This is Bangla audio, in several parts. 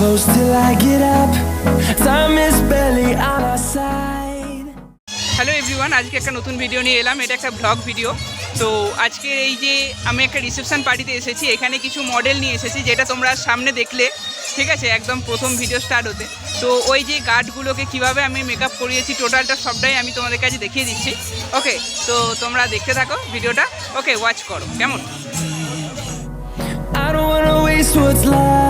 I get up. Time is barely on our side. Hello everyone আজকে একটা নতুন ভিডিও নিয়ে এলাম। এটা একটা ব্লগ ভিডিও তো আজকে এই যে আমি একটা রিসেপশন পার্টিতে এসেছি এখানে কিছু মডেল নিয়ে এসেছি যেটা তোমরা সামনে দেখলে। ঠিক আছে? একদম প্রথম ভিডিও স্টার্ট হতে। তো ওই যে গার্ডগুলোকে কীভাবে আমি মেকআপ করিয়েছি টোটালটা সবটাই আমি তোমাদের কাছে দেখিয়ে দিচ্ছি। ওকে তো তোমরা দেখতে থাকো ভিডিওটা ওকে ওয়াচ করো। কেমন? I don't wanna waste what's left.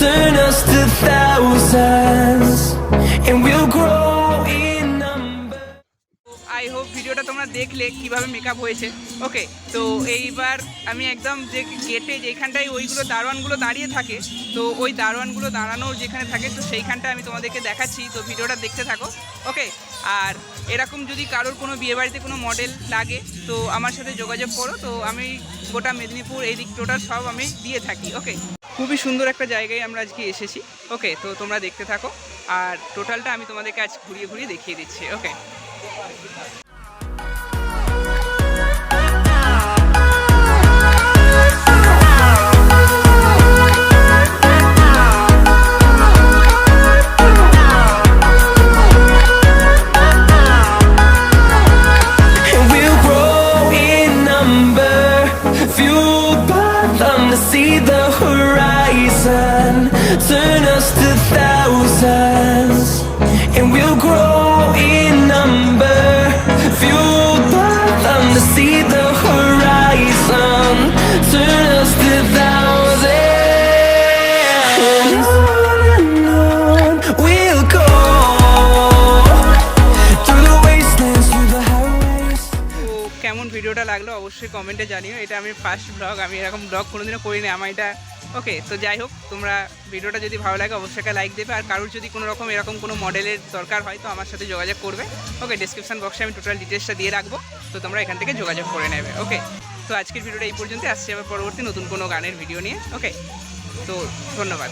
turn us to thousands, and we'll grow in number. I hope ভিডিওটা তোমরা দেখলে কীভাবে মেকআপ হয়েছে। ওকে তো এইবার আমি একদম যে গেটে যেখানটায় ওইগুলো দারোয়ানগুলো দাঁড়িয়ে থাকে তো ওই দারোয়ানগুলো দাঁড়ানোর যেখানে থাকে তো সেইখানটা আমি তোমাদেরকে দেখাচ্ছি তো ভিডিওটা দেখতে থাকো। ওকে আর এরকম যদি কারোর কোনো বিয়েবাড়িতে কোনো মডেল লাগে তো আমার সাথে যোগাযোগ করো তো আমি গোটা মেদিনীপুর এই দিক টোটাল সব আমি দিয়ে থাকি। ওকে খুবই সুন্দর একটা জায়গায় আমরা আজকে এসেছি। ওকে তো তোমরা দেখতে থাকো। আর টোটালটা আমি তোমাদেরকে আজ ঘুরিয়ে ঘুরিয়ে দেখিয়ে দিচ্ছি। ওকে ভিডিওটা লাগল অবশ্যই কমেন্টে জানিও। এটা আমি ফার্স্ট ব্লগ আমি এরকম ব্লগ কোনোদিনও করিনি। আমার এটা ওকে, তো যাই হোক, তোমরা ভিডিওটা যদি ভালো লাগে, অবশ্যই একটা লাইক দেবে। আর কারোর যদি কোনো রকম এরকম কোনো মডেলের দরকার হয়, তো আমার সাথে যোগাযোগ করবে। ওকে ডিসক্রিপশান বক্সে আমি টোটাল ডিটেলসটা দিয়ে রাখব। তো তোমরা এখান থেকে যোগাযোগ করে নেবে, ওকে? তো আজকের ভিডিওটা এই পর্যন্ত আসছে আবার পরবর্তী নতুন কোনো গানের ভিডিও নিয়ে, ওকে? তো ধন্যবাদ।